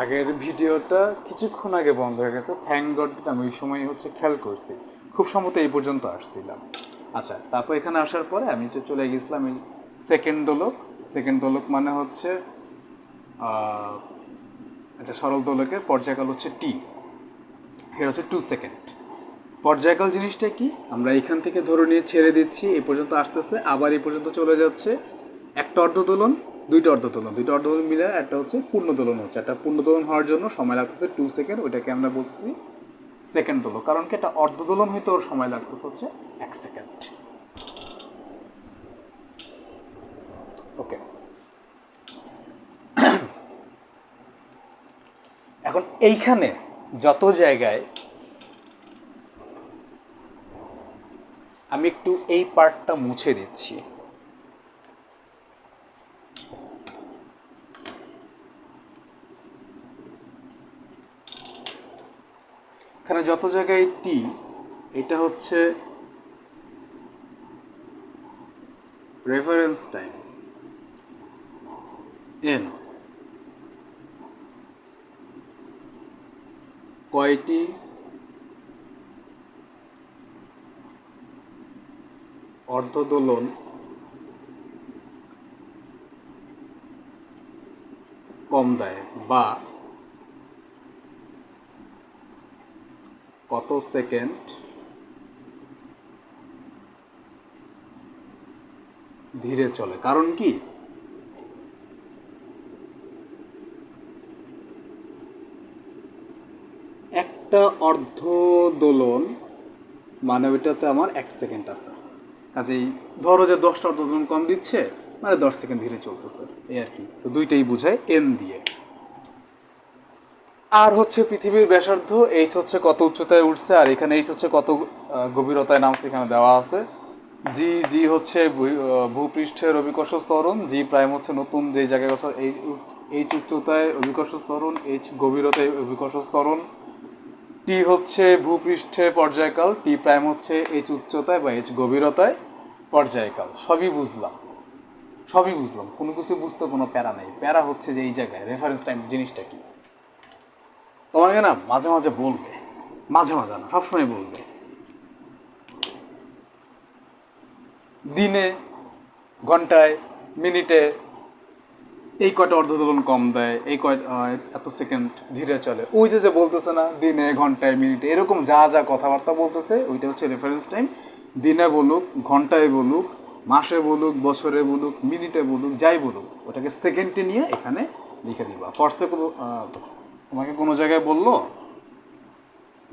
আগের ভিডিওটা কিছুক্ষণ আগে বন্ধ হয়ে গেছে। থ্যাংক গড আমি ওই সময় হচ্ছে খেয়াল করছি। খুব সম্ভবত এই পর্যন্ত আসছিলাম। আচ্ছা তারপর এখানে আসার পরে আমি যে চলে গেছিলাম এই সেকেন্ড দোলক। সেকেন্ড দোলক মানে হচ্ছে এটা সরল দোলকের পর্যায়কাল হচ্ছে টি এর হচ্ছে টু সেকেন্ড পর্যায়কাল জিনিসটা কি? আমরা এখান থেকে ধরে নিয়ে ছেড়ে দিচ্ছি, এই পর্যন্ত আসতেছে, আবার এই পর্যন্ত চলে যাচ্ছে। একটা অর্ধদোলন দুইটা অর্ধদোলন দুইটা অর্ধদোলন মিলে একটা হচ্ছে পূর্ণদোলন হচ্ছে। একটা পূর্ণদোলন হওয়ার জন্য সময় লাগতেছে টু সেকেন্ড ওইটাকে আমরা বলতেছি সেকেন্ড দোলন কারণ কি একটা অর্ধদোলন হইতে ওর সময় লাগতেছে হচ্ছে এক সেকেন্ড ওকে এখন এইখানে যত জায়গায় আমি একটু এই পার্টটা মুছে দিচ্ছি এখানে যত জায়গায় টি এটা হচ্ছে রেফারেন্স টাইম এন কয়টি অর্ধদোলন কম দেয় বা কত সেকেন্ড? ধীরে চলে। কারণ কি? একটা অর্ধ দোলন মানে ওইটাতে আমার এক সেকেন্ড আছে। কাজেই ধরো যে দশটা অর্ধ দোলন কম দিচ্ছে মানে দশ সেকেন্ড ধীরে চলতেছে। এই আর কি। তো দুইটাই বুঝায় এন দিয়ে। আর হচ্ছে পৃথিবীর ব্যাসার্ধ এইচ হচ্ছে কত উচ্চতায় উঠছে, আর এখানে এইচ হচ্ছে কত গভীরতায় নামছে এখানে দেওয়া আছে। জি জি হচ্ছে ভূপৃষ্ঠের অভিকর্ষ স্তরণ জি প্রাইম হচ্ছে নতুন যে জায়গায় গেছে এই এইচ উচ্চতায় অভিকর্ষ স্তরণ এইচ গভীরতায় অভিকর্ষ স্তরণ। টি হচ্ছে ভূপৃষ্ঠে পর্যায়কাল টি প্রাইম হচ্ছে এইচ উচ্চতায় বা এইচ গভীরতায় পর্যায়কাল। সবই বুঝলাম। সবই বুঝলাম। কোনো কিছু বুঝতে কোনো প্যারা নেই। প্যারা হচ্ছে যে এই জায়গায় রেফারেন্স টাইম জিনিসটা কি? তোমাকে না মাঝে মাঝে বলবে, মাঝে মাঝে না, সবসময় বলবে। দিনে, ঘন্টায়, মিনিটে এই কয়টা অর্ধদোলন কম দেয়, এই কয় এত সেকেন্ড ধীরে চলে। ওই যে যে বলতেছে না, দিনে, ঘন্টায়, মিনিটে, এরকম যা যা কথাবার্তা বলতেছে, ওইটা হচ্ছে রেফারেন্স টাইম দিনে বলুক, ঘন্টায় বলুক, মাসে বলুক, বছরে বলুক, মিনিটে বলুক, যাই বলুক, ওটাকে সেকেন্ডে নিয়ে এখানে লিখে দিবা। ফার্স্টে তোমাকে কোনো জায়গায় বলল?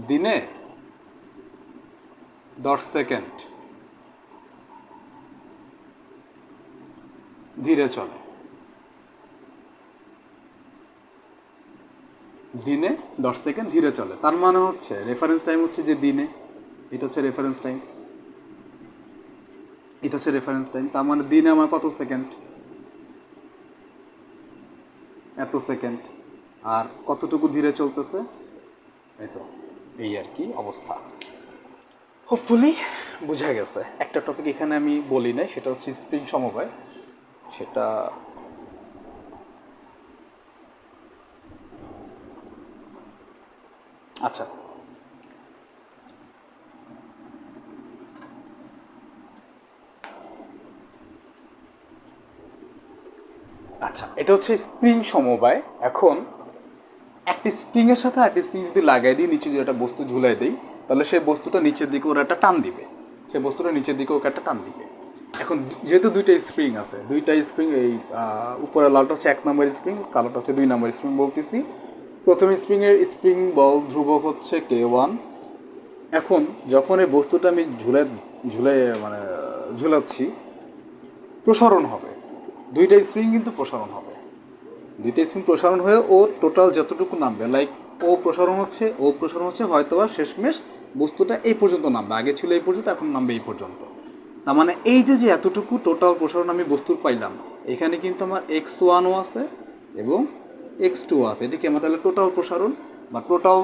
দিনে দশ সেকেন্ড। ধীরে চলে। দিনে দশ সেকেন্ড ধীরে চলে। তার মানে হচ্ছে রেফারেন্স টাইম হচ্ছে যে দিনে। এটা হচ্ছে রেফারেন্স টাইম এটা হচ্ছে রেফারেন্স টাইম তার মানে দিনে আমার কত সেকেন্ড? এত সেকেন্ড। আর কতটুকু ধীরে চলতেছে? এই তো এই আর কি অবস্থা। হোপফুলি বোঝা গেছে। একটা টপিক এখানে আমি বলি নাই সেটা হচ্ছে স্প্রিং সমবায়। সেটা আচ্ছা। আচ্ছা এটা হচ্ছে স্প্রিং সমবায়। এখন একটি স্প্রিংয়ের সাথে একটি স্প্রিং যদি লাগাই দিই, নিচে যদি একটা বস্তু ঝুলাই দিই, তাহলে সেই বস্তুটা নিচের দিকে ওরা একটা টান দিবে। সেই বস্তুটা নিচের দিকে ওকে একটা টান দিবে। এখন যেহেতু দুইটা স্প্রিং আছে, দুইটা স্প্রিং এই উপরে লালটা হচ্ছে এক নম্বর স্প্রিং কালোটা হচ্ছে দুই নম্বর স্প্রিং বলতেছি। প্রথম স্প্রিংয়ের স্প্রিং বল ধ্রুবক হচ্ছে কে ওয়ান এখন যখন এই বস্তুটা আমি ঝুলে ঝুলে মানে ঝুলাচ্ছি, প্রসারণ হবে। দুইটা স্প্রিং কিন্তু প্রসারণ হবে। দুইটা স্প্রিং প্রসারণ হয়ে ও টোটাল যতটুকু নামবে লাইক ও প্রসারণ হচ্ছে, ও প্রসারণ হচ্ছে হয়তো বা শেষমেশ বস্তুটা এই পর্যন্ত নামবে, আগে ছিল এই পর্যন্ত, এখন নামবে এই পর্যন্ত। তার মানে এই যে যে এতটুকু টোটাল প্রসারণ আমি বস্তুর পাইলাম, এখানে কিন্তু আমার এক্স ওয়ানও আছে এবং এক্স টু আছে। এটিকে আমার তাহলে টোটাল প্রসারণ বা টোটাল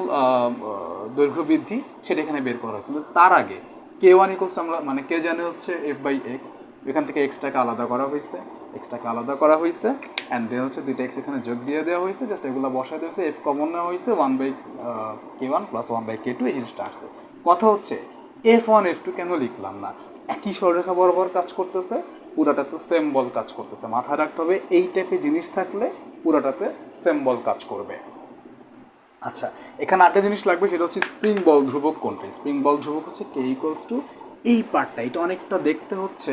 দৈর্ঘ্য বৃদ্ধি সেটা এখানে বের করা হয়েছে। তার আগে কে ওয়ান ইকোস আমরা মানে কে জানে হচ্ছে এফ বাই এক্স এখান থেকে এক্সটাকে আলাদা করা হয়েছে। এক্সটাকে আলাদা করা হয়েছে অ্যান্ড দেন হচ্ছে দুইটা এক্স এখানে যোগ দিয়ে দেওয়া হয়েছে জাস্ট এগুলো বসায় দেওয়া হয়েছে এফ কমন নেওয়া হয়েছে one by K one plus one by K two এই জিনিসটা আসছে। কথা হচ্ছে এফ ওয়ান এফ টু কেন লিখলাম না? একই সরলরেখা বরাবর কাজ করতেছে, পুরাটাতে সেম বল কাজ করতেছে। মাথায় রাখতে হবে, এই টাইপের জিনিস থাকলে পুরাটাতে সেম বল কাজ করবে। আচ্ছা এখানে আটটা জিনিস লাগবে, সেটা হচ্ছে স্প্রিং বল ধ্রুবক কোনটা? স্প্রিং বল ধ্রুবক হচ্ছে কে ইকুয়ালস টু এই পার্টটা এটা অনেকটা দেখতে হচ্ছে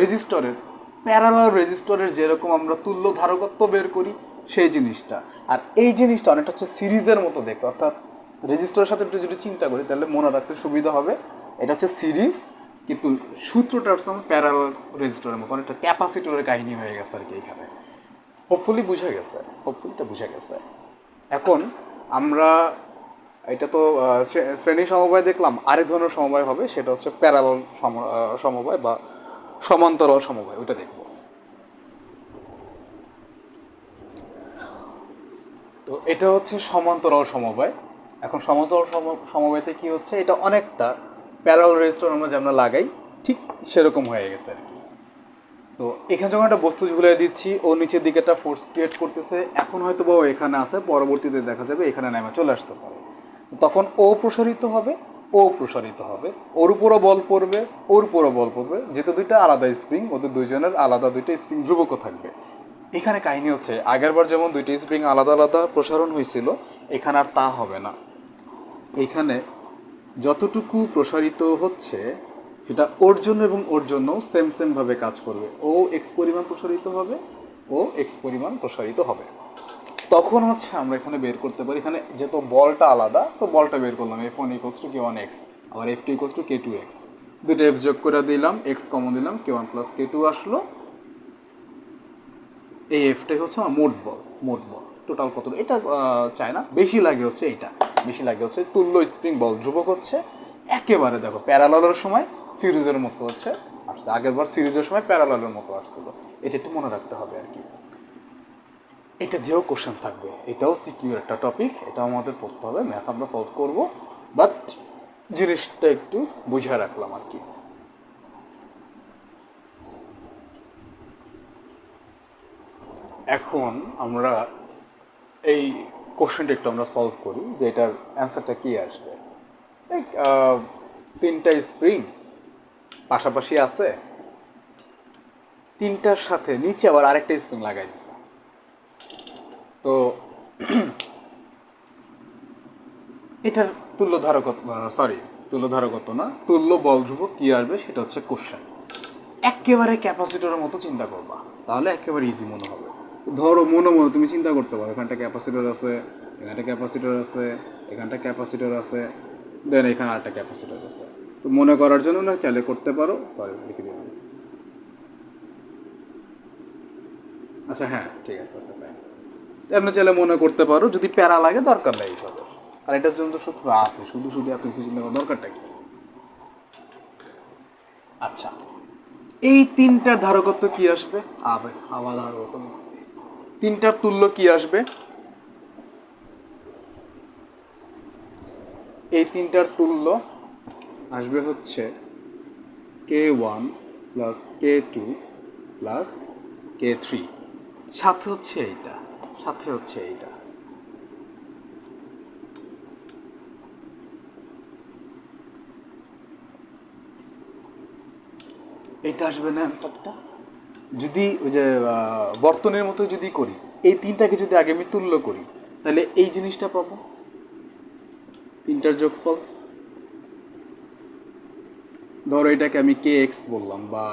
রেজিস্টরের প্যারালাল রেজিস্টরের যেরকম আমরা তুল্য ধারকত্ব বের করি, সেই জিনিসটা। আর এই জিনিসটা অনেকটা হচ্ছে সিরিজের মতো দেখতে। অর্থাৎ রেজিস্টরের সাথে একটু যদি চিন্তা করি, তাহলে মনে রাখতে সুবিধা হবে। এটা হচ্ছে সিরিজ কিন্তু সূত্রটা হচ্ছে প্যারালাল রেজিস্টরের মতো। অনেকটা ক্যাপাসিটরের কাহিনী হয়ে গেছে আর কি এখানে। হোপফুলি বুঝা গেছে। হোপফুলিটা বুঝা গেছে। এখন আমরা, এটা তো শ্রে- শ্রেণি সমবায় দেখলাম। আরেক ধরনের সমবায় হবে, সেটা হচ্ছে প্যারালাল সম- সমবায় বা সমান্তরাল সমবায়, ওইটা দেখব। তো এটা হচ্ছে সমান্তরাল সমবায়। এখন সমান্তরাল সমবায়তে কি হচ্ছে? এটা অনেকটা প্যারাল রেজিস্টার আমরা যেমন লাগাই, ঠিক সেরকম হয়ে গেছে আর কি। তো এখানে যখন একটা বস্তু ঝুলিয়ে দিচ্ছি, ও নিচের দিকে একটা ফোর্স ক্রিয়েট করতেছে, এখন হয়তো বা ও এখানে আছে, পরবর্তীতে দেখা যাবে এখানে নেমে চলে আসতে পারে। তখন ও প্রসারিত হবে ও প্রসারিত হবে। ওর উপরও বল পড়বে, ওর উপরও বল পড়বে। যেহেতু দুইটা আলাদা স্প্রিং, ওদের দুইজনের আলাদা দুইটা স্প্রিং ধ্রুবকও থাকবে। এখানে কাহিনী হচ্ছে, আগেরবার যেমন দুইটা স্প্রিং আলাদা আলাদা প্রসারণ হয়েছিল, এখানে আর তা হবে না। এখানে যতটুকু প্রসারিত হচ্ছে, সেটা ওর জন্য এবং ওর জন্য সেম সেমভাবে কাজ করবে। ও এক্স পরিমাণ প্রসারিত হবে, ও এক্স পরিমাণ প্রসারিত হবে। তখন হচ্ছে আমরা এখানে বের করতে পারি। এখানে যেহেতু বলটা আলাদা, তো বলটা বের করলাম। F one equals two K one X আবার F two equals two K two X দুটো এফ যোগ করে দিলাম এক্স কমন দিলাম K one plus K two আসলো। এই এফটাই হচ্ছে আমার মোট বল মোট বল। টোটাল কত? এটা চায় না। বেশি লাগে হচ্ছে এইটা। বেশি লাগে হচ্ছে তুল্য স্প্রিং বল ধ্রুবক হচ্ছে একেবারে দেখো প্যারালালের সময় সিরিজের মতো হচ্ছে আসছে। আগেরবার সিরিজের সময় প্যারালালের মতো আসছিল। এটা একটু মনে রাখতে হবে আর কি। এটা দিয়েও কোশ্চেন থাকবে। এটাও সিকিউর একটা টপিক এটাও আমাদের পড়তে হবে ম্যাথ আমরা সলভ করব। বাট জিনিসটা একটু বুঝে রাখলাম আর কি। এখন আমরা এই কোশ্চেনটা একটু আমরা সলভ করি, যে এটার অ্যান্সারটা কী আসবে? তিনটা স্প্রিং পাশাপাশি আছে, তিনটার সাথে নিচে আবার আরেকটা স্প্রিং লাগাই দিছে তো এটার তুল্য ধারকত সরি তুল্য ধারকত্ব না, তুল্য বল ধ্রুবক কী আসবে সেটা হচ্ছে কোশ্চেন একেবারে ক্যাপাসিটরের মতো চিন্তা করবা। তাহলে একেবারে ইজি মনে হবে। ধরো মনে মনে তুমি চিন্তা করতে পারো, এখানটা ক্যাপাসিটর আছে, এখানটা ক্যাপাসিটর আছে, এখানটা ক্যাপাসিটর আছে দেন এখানে আরেকটা ক্যাপাসিটর আছে। তো মনে করার জন্য না চাইলে করতে পারো সরি লিখে দিলাম। আচ্ছা হ্যাঁ ঠিক আছে এমনি চাইলে মনে করতে পারো, যদি প্যারা লাগে, দরকার নেই এইসবের আর এটার জন্য তো সূত্র আছে, শুধু শুধু এত কিছু চিন্তা করার দরকারটা কি? আচ্ছা এই তিনটার ধারকত্ব কি আসবে? আবে, হাওয়া ধারকত্ব তিনটার তুল্য কি আসবে? এই তিনটার তুল্য আসবে হচ্ছে K one plus K two plus K three সাথে হচ্ছে এইটা, সাথে হচ্ছে এইটা। এটা আসবে না অ্যান্সারটা যদি ওই যে বর্তনের মতো যদি করি, এই তিনটাকে যদি আগে আমি তুল্য করি, তাহলে এই জিনিসটা পাবো? তিনটার যোগফল? ধরো এটাকে আমি কে এক্স বললাম বা,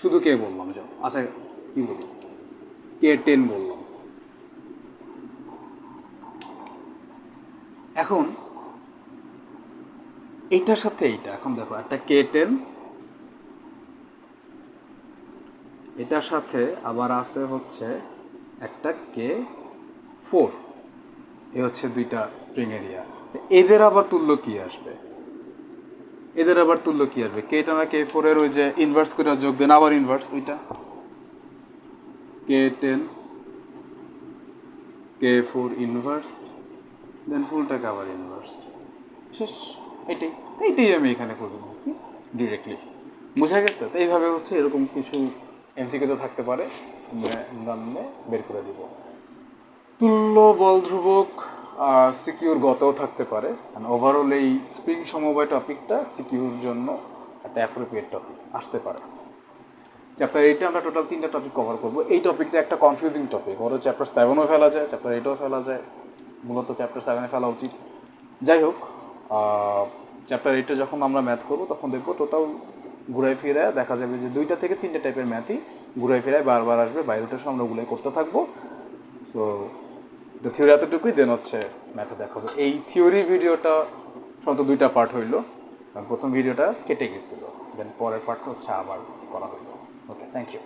শুধু কে বললাম, যাও। আচ্ছা কি বলি কে টেন বললাম। এখন এইটার সাথে এইটা। এখন দেখো, একটা কে টেন এটার সাথে আবার আছে হচ্ছে একটা কে ফোর। এ হচ্ছে দুইটা স্প্রিং এরিয়া। এদের আবার তুল্য কি আসবে? এদের আবার তুল্য কি আসবে? কে টানা কে ফোরের ওই যে ইনভার্স করে যোগ দেন, আবার ইনভার্স ওইটা। K ten K four inverse then ফুলটাকে আবার ইনভার্স শেষ। এটাই এইটাই আমি এখানে করে দিচ্ছি ডিরেক্টলি বোঝা গেছে? তো এইভাবে হচ্ছে এরকম কিছু এমসিকিউতে থাকতে পারে, আমরা বের করে দিব। তুল্য, বল ধ্রুবক সিকিউর গতও থাকতে পারে। ওভারঅল এই স্প্রিং সমবায় টপিকটা সিকিউর জন্য একটা অ্যাপ্রোপ্রিয়েট টপিক আসতে পারে। চ্যাপ্টার এইটে আমরা টোটাল তিনটা টপিক কভার করব। এই টপিকটা একটা কনফিউজিং টপিক ওর চ্যাপ্টার সেভেনও ফেলা যায় চ্যাপ্টার এইটও ফেলা যায়। মূলত চ্যাপ্টার সেভেনে ফেলা উচিত। যাই হোক চ্যাপ্টার এইটে যখন আমরা ম্যাথ করব, তখন দেখব টোটাল ঘুরাই ফিরায় দেখা যাবে যে দুইটা থেকে তিনটে টাইপের ম্যাথই ঘুরাই ফিরায় বারবার আসবে। বাই রোটেশন আমরা ওগুলোই করতে থাকব। সো দ্য থিওরি এতটুকুই দেন হচ্ছে ম্যাথে দেখাবো। এই থিওরি ভিডিওটা সাধারণত দুইটা পার্ট হইল। প্রথম ভিডিওটা কেটে গেছিল। দেন পরের পার্টটা হচ্ছে আবার করা হইল। Okay thank you